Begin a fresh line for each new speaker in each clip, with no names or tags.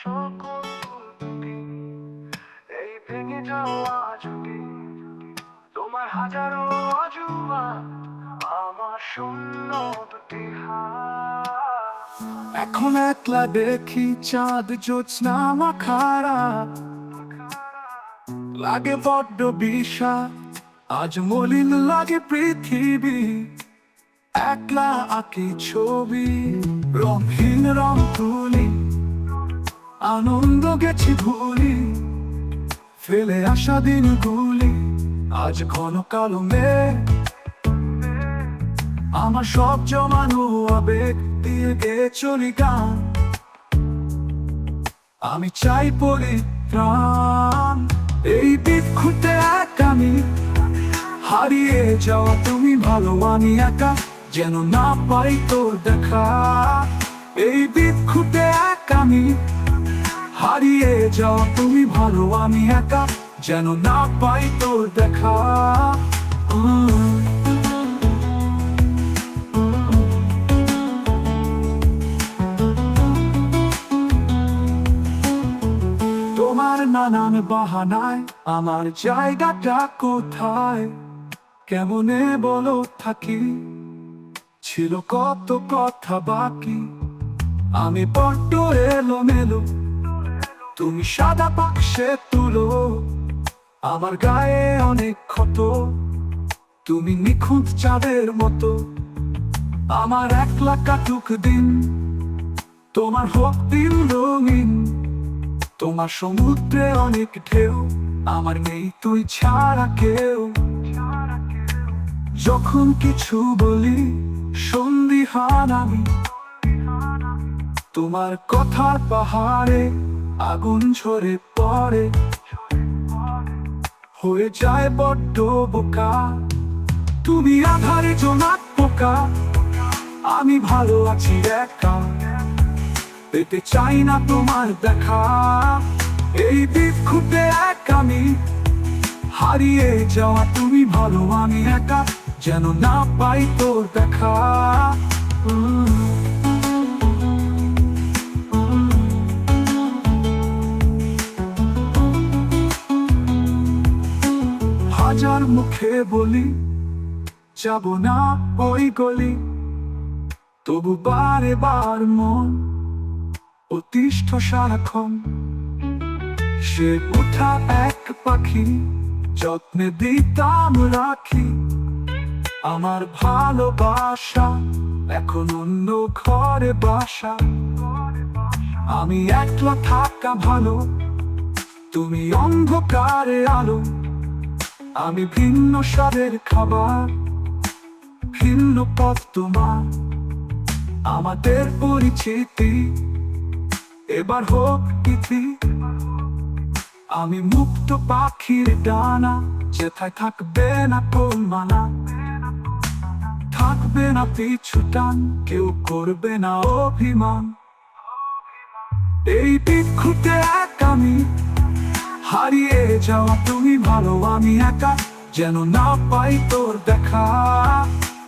এখন একলা দেখি চাঁদ জোৎস্না মাখারা। লাগে বড্ড বিষা আজ মলিন লাগে পৃথিবী। একলা আঁকি ছবি, রঙহীন রং তুলি। আনন্দ গেছি ভুলি, ফেলে আসা দিনগুলি আজ ঘন কালো মেঘ আমার সব জমানো আবেগ দিয়ে গে চলি গান। আমি চাই পরিত্রাণ, এই বিক্ষুতে এক আমি। হারিয়ে যাওয়া তুমি ভালো, আমি একা যেন না পাই তোর দেখা। এই বিক্ষুতে এক আমি। হারিয়ে যাওয়া তুমি ভালো, আমি একা। যেন না পাই তোর দেখা। তোমার নানান বাহানায় আমার জায়গাটা কোথায়? কেমনে বলো থাকি? ছিল কত কথা বাকি? আমি বড্ড এলো মেলো তুমি সাদা বাক্সে তুলো। আমার গায়ে অনেক ক্ষত। তুমি নিখুঁত চাঁদের মতো। আমার একলা কাটুক দিন। তোমার হোক দিন রঙিন। তোমার সমুদ্রে অনেক ঢেউ। আমার নেই তুই ছাড়া কেউ। যখন কিছু বলি সন্দিহান আমি। তোমার কথার পাহাড়ে আগুন ঝরে পড়ে। হয়ে যায় বড্ড বোকা। তুমি আধারে জোনাক পোকা। আমি ভালো আছি একা। পেতে চাই না তোমার দেখা। এই বিক্ষুব্ধে এক আমি। হারিয়ে যাওয়া তুমি ভালো, আমি একা। যেন না পাই তোর দেখা। হাজার মুখে বলি, যাব না ওই গলি। তবু বারে বার মন অতিষ্ঠ সারাক্ষণ। সে উঠা এক পাখি, যত্নে দিতাম রাখি। আমার ভালোবাসা এখন অন্য ঘরে বাসা। আমি একলা থাকা ভালো, তুমি অন্ধকারে আলো। আমি ভিন্ন স্বাদের খাবার, ভিন্ন পথ তোমার। আমাদের পরিচিতি এবার হোক ইতি। আমি মুক্ত পাখির ডানা, যেথায় থাকবে না কোন মানা থাকবে না পিছু টান, কেউ করবে না অভিমান। এই বিক্ষুতে এক আমি হারিয়ে যাওয়া, তুমি ভালো, আমি একা। যেন না পাই তোর দেখা।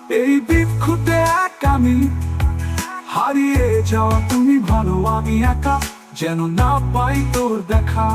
এই বিক্ষুতে এক আমি। হারিয়ে যাওয়া, তুমি ভালো, আমি একা। যেন না পাই তোর দেখা।